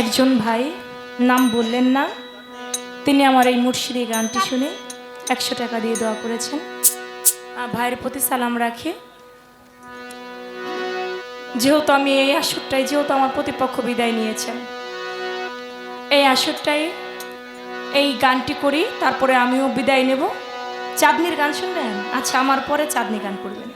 একজন ভাই নাম বললেন না। তিনি আমার এই মুর্শিদি গানটি শুনে একশো টাকা দিয়ে দোয়া করেছেন। ভাইয়ের প্রতি সালাম রাখি। যেহেতু আমি এই আসরটাই, যেহেতু আমার প্রতিপক্ষ বিদায় নিয়েছেন, এই আসরটাই এই গানটি করি, তারপরে আমিও বিদায় নেব। চাঁদনির গান শুনবেন? আচ্ছা আমার পরে চাঁদনি গান করবেন।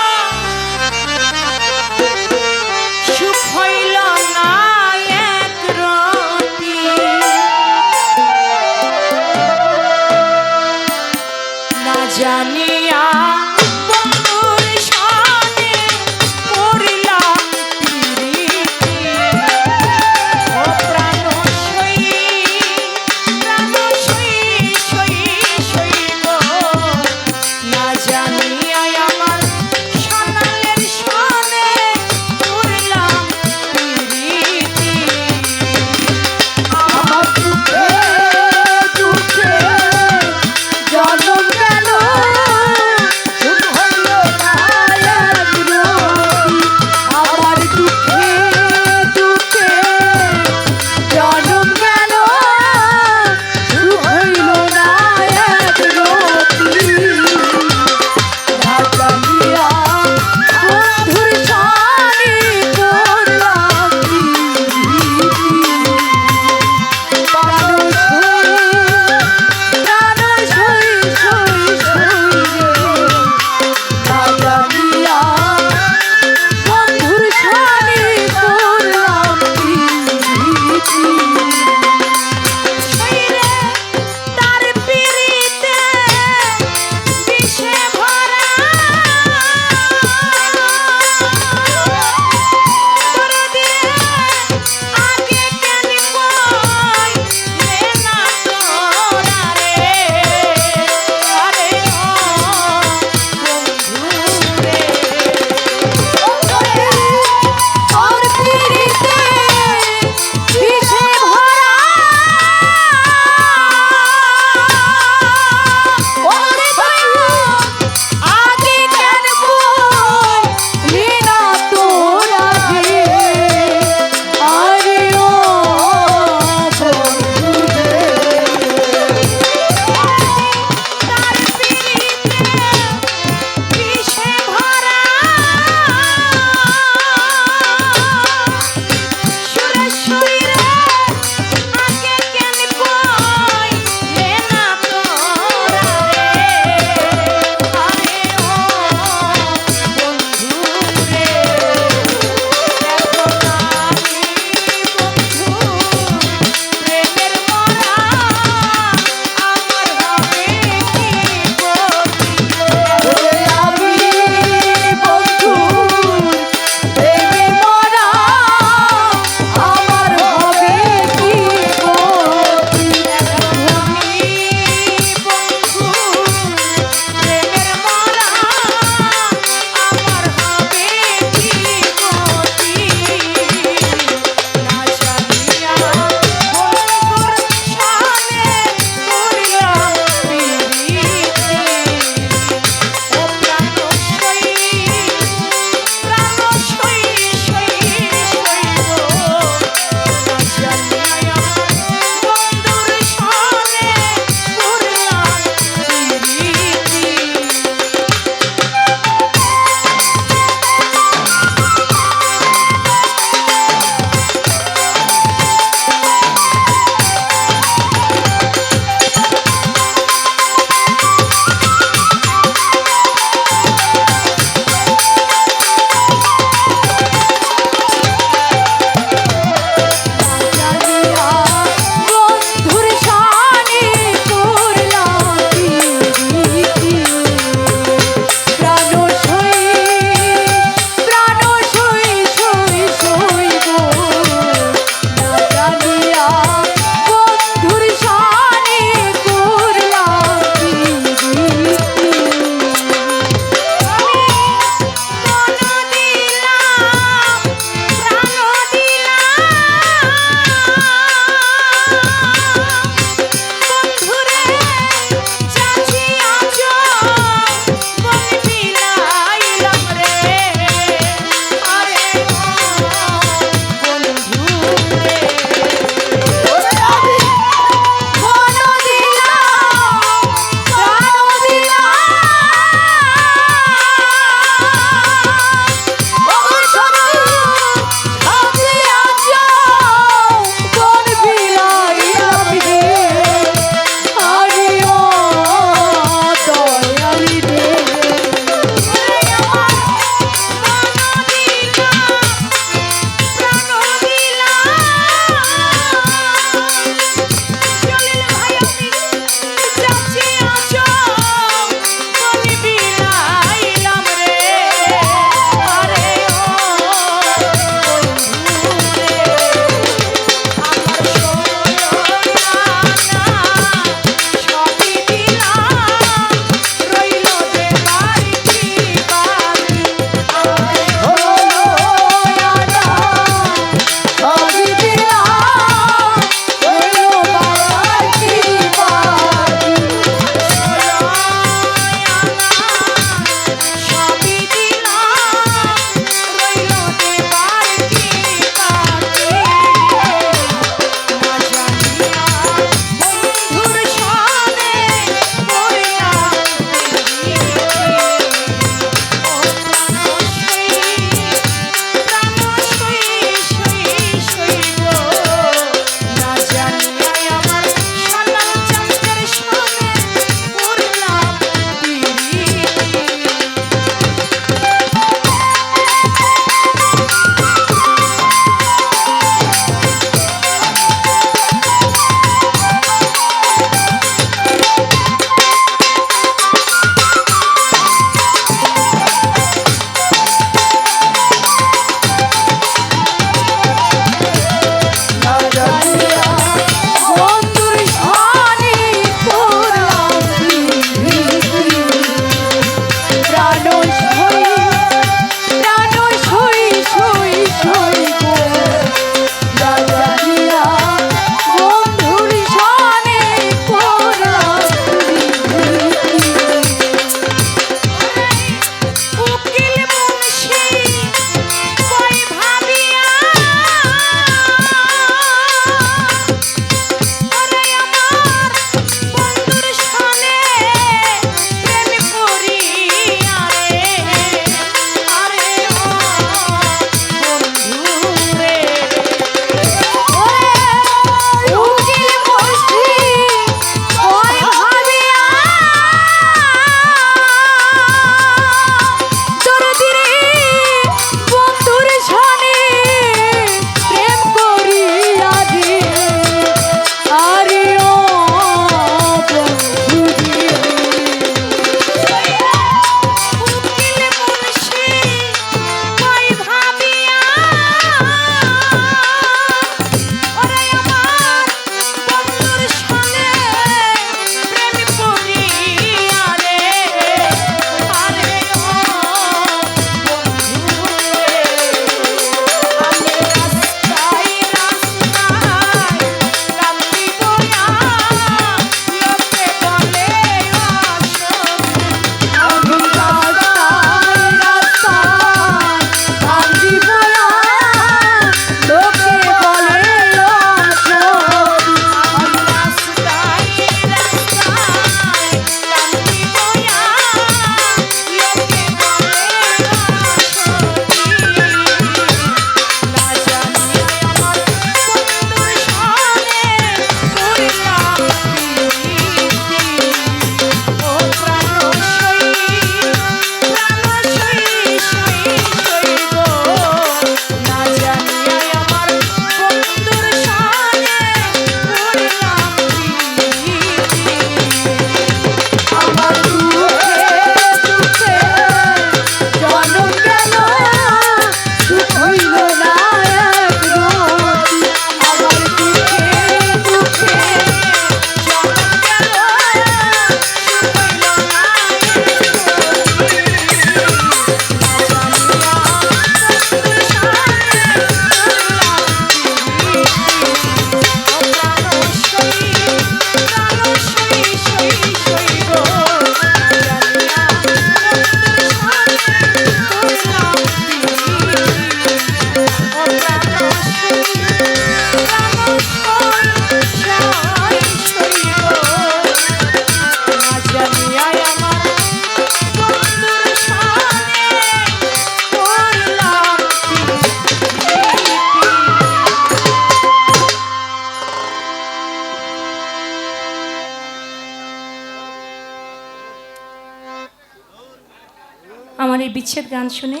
আমার এই বিচ্ছেদ গান শুনে।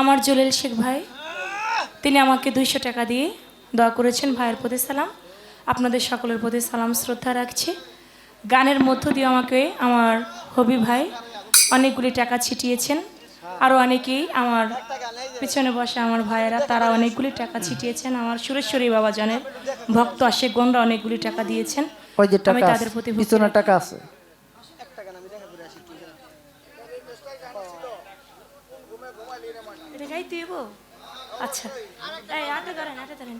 আমার জলিল শেখ ভাই তিনি আমাকে দুইশো টাকা দিয়ে দয়া করেছেন। ভাইয়ের প্রতি সালাম। আপনাদের সকলের প্রতি সালাম শ্রদ্ধা রাখছি। গানের মধ্য দিয়ে আমাকে আমার হবি ভাই অনেকগুলি টাকা ছিটিয়েছেন। আরও অনেকেই আমার পিছনে বসে আমার ভাইয়েরা তারা অনেকগুলি টাকা ছিটিয়েছেন। আমার সুরেশ্বরী বাবা জনের ভক্ত আশেক গণরা অনেকগুলি টাকা দিয়েছেন। আমি তাদের প্রতি। টাকা আছে। হইব? আচ্ছা এই আটা ধরেন আটা ধরেন